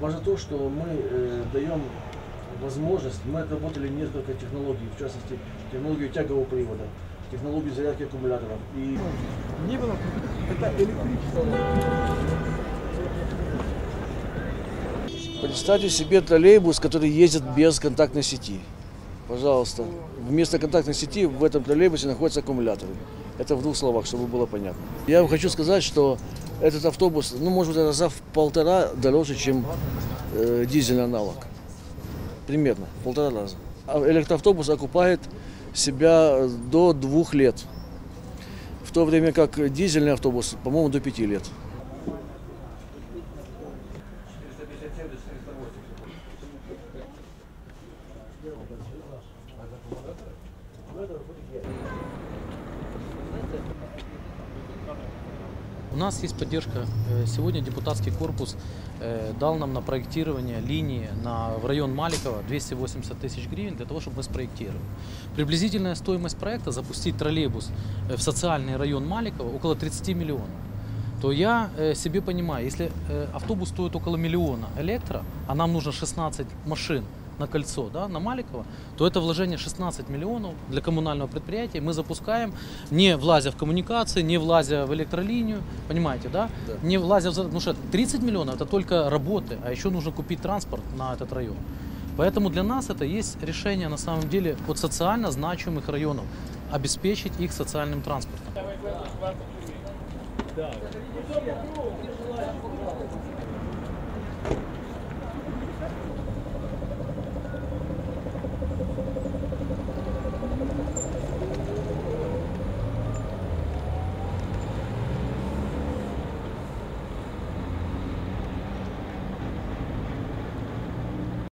важно то, что мы э, даем возможность, мы отработали несколько технологий, в частности, технологию тягового привода, технологию зарядки аккумуляторов. И Не было, это электричество. представьте себе троллейбус, который ездит без контактной сети. Пожалуйста. Вместо контактной сети в этом троллейбусе находятся аккумуляторы. Это в двух словах, чтобы было понятно. Я вам хочу сказать, что этот автобус, ну, может быть, раза в полтора дороже, чем э, дизельный аналог. Примерно, в полтора раза. А электроавтобус окупает себя до двух лет. В то время как дизельный автобус, по-моему, до пяти лет. У нас есть поддержка. Э, Сегодня депутатский корпус э, дал нам на проектирование линии на, в район Маликова 280 тысяч гривен для того, чтобы мы спроектировали. Приблизительная стоимость проекта запустить троллейбус э, в социальный район Маликова около 30 миллионов. То я себе понимаю, если автобус стоит около миллиона электро, а нам нужно 16 машин на кольцо, да, на Маликова, то это вложение 16 миллионов для коммунального предприятия. Мы запускаем, не влазя в коммуникации, не влазя в электролинию, понимаете, да? Да. Не влазя в... Потому что 30 миллионов это только работы, а еще нужно купить транспорт на этот район. Поэтому для нас это есть решение на самом деле от социально значимых районов, обеспечить их социальным транспортом.